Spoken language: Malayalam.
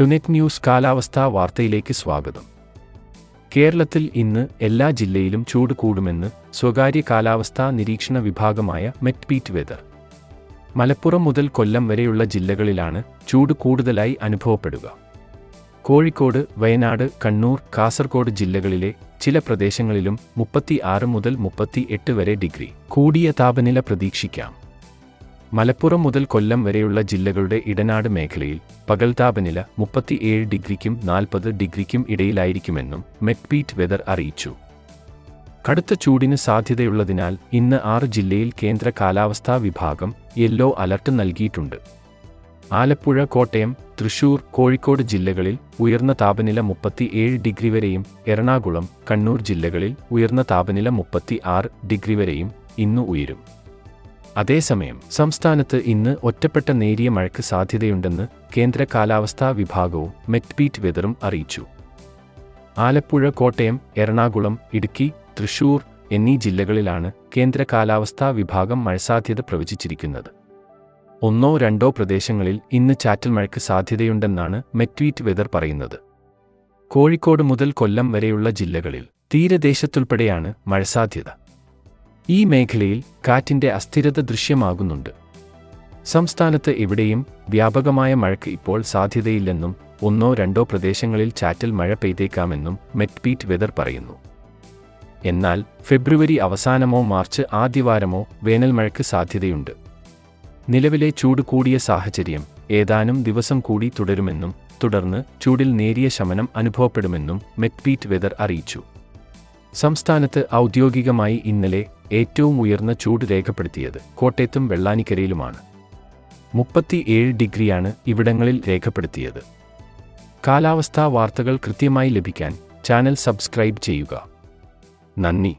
ടുനെറ്റ് ന്യൂസ് കാലാവസ്ഥാ വാർത്തയിലേക്ക് സ്വാഗതം. കേരളത്തിൽ ഇന്ന് എല്ലാ ജില്ലയിലും ചൂട് കൂടുമെന്ന് സ്വകാര്യ കാലാവസ്ഥാ നിരീക്ഷണ വിഭാഗമായ മെറ്റ്പീറ്റ് വെതർ. മലപ്പുറം മുതൽ കൊല്ലം വരെയുള്ള ജില്ലകളിലാണ് ചൂട് കൂടുതലായി അനുഭവപ്പെടുക. കോഴിക്കോട് വയനാട് കണ്ണൂർ കാസർഗോഡ് ജില്ലകളിലെ ചില പ്രദേശങ്ങളിലും മുപ്പത്തി ആറ് മുതൽ മുപ്പത്തി എട്ട് വരെ ഡിഗ്രി കൂടിയ താപനില പ്രതീക്ഷിക്കാം. മലപ്പുറം മുതൽ കൊല്ലം വരെയുള്ള ജില്ലകളുടെ ഇടനാട് മേഖലയിൽ പകൽ താപനില മുപ്പത്തിയേഴ് ഡിഗ്രിക്കും നാൽപ്പത് ഡിഗ്രിക്കും ഇടയിലായിരിക്കുമെന്നും മെക്പീറ്റ് വെതർ അറിയിച്ചു. കടുത്ത ചൂടിന് സാധ്യതയുള്ളതിനാൽ ഇന്ന് ആറ് ജില്ലയിൽ കേന്ദ്ര കാലാവസ്ഥാ വിഭാഗം യെല്ലോ അലർട്ട് നൽകിയിട്ടുണ്ട്. ആലപ്പുഴ കോട്ടയം തൃശൂർ കോഴിക്കോട് ജില്ലകളിൽ ഉയർന്ന താപനില മുപ്പത്തിയേഴ് ഡിഗ്രി വരെയും എറണാകുളം കണ്ണൂർ ജില്ലകളിൽ ഉയർന്ന താപനില മുപ്പത്തി ആറ് ഡിഗ്രി വരെയും ഇന്നു ഉയരും. അതേസമയം സംസ്ഥാനത്ത് ഇന്ന് ഒറ്റപ്പെട്ട നേരിയ മഴയ്ക്ക് സാധ്യതയുണ്ടെന്ന് കേന്ദ്ര കാലാവസ്ഥാ വിഭാഗവും മെറ്റ്ബീറ്റ് വെതറും അറിയിച്ചു. ആലപ്പുഴ കോട്ടയം എറണാകുളം ഇടുക്കി തൃശൂർ എന്നീ ജില്ലകളിലാണ് കേന്ദ്ര കാലാവസ്ഥാ വിഭാഗം മഴസാധ്യത പ്രവചിച്ചിരിക്കുന്നത്. ഒന്നോ രണ്ടോ പ്രദേശങ്ങളിൽ ഇന്ന് ചാറ്റൽ മഴയ്ക്ക് സാധ്യതയുണ്ടെന്നാണ് മെറ്റ്വീറ്റ് വെതർ പറയുന്നത്. കോഴിക്കോട് മുതൽ കൊല്ലം വരെയുള്ള ജില്ലകളിൽ തീരദേശത്തുൾപ്പെടെയാണ് മഴസാധ്യത ഈ മേഖലയിൽ കാറ്റിന്റെ അസ്ഥിരത ദൃശ്യമാകുന്നുണ്ട്. സംസ്ഥാനത്ത് എവിടെയും വ്യാപകമായ മഴയ്ക്ക് ഇപ്പോൾ സാധ്യതയില്ലെന്നും ഒന്നോ രണ്ടോ പ്രദേശങ്ങളിൽ ചാറ്റൽ മഴ പെയ്തേക്കാമെന്നും മെറ്റ്പീറ്റ് വെതർ പറയുന്നു. എന്നാൽ ഫെബ്രുവരി അവസാനമോ മാർച്ച് ആദ്യവാരമോ വേനൽമഴയ്ക്ക് സാധ്യതയുണ്ട്. നിലവിലെ ചൂട് കൂടിയ സാഹചര്യം ഏതാനും ദിവസം കൂടി തുടരുമെന്നും തുടർന്ന് ചൂടിൽ നേരിയ ശമനം അനുഭവപ്പെടുമെന്നും മെറ്റ്പീറ്റ് വെതർ അറിയിച്ചു. സംസ്ഥാനത്ത് ഔദ്യോഗികമായി ഇന്നലെ ഏറ്റവും ഉയർന്ന ചൂട് രേഖപ്പെടുത്തിയത് കോട്ടയത്തും വെള്ളാനിക്കരയിലുമാണ്. മുപ്പത്തിയേഴ് ഡിഗ്രിയാണ് ഇവിടങ്ങളിൽ രേഖപ്പെടുത്തിയത്. കാലാവസ്ഥാ വാർത്തകൾ കൃത്യമായി ലഭിക്കാൻ ചാനൽ സബ്സ്ക്രൈബ് ചെയ്യുക. നന്ദി.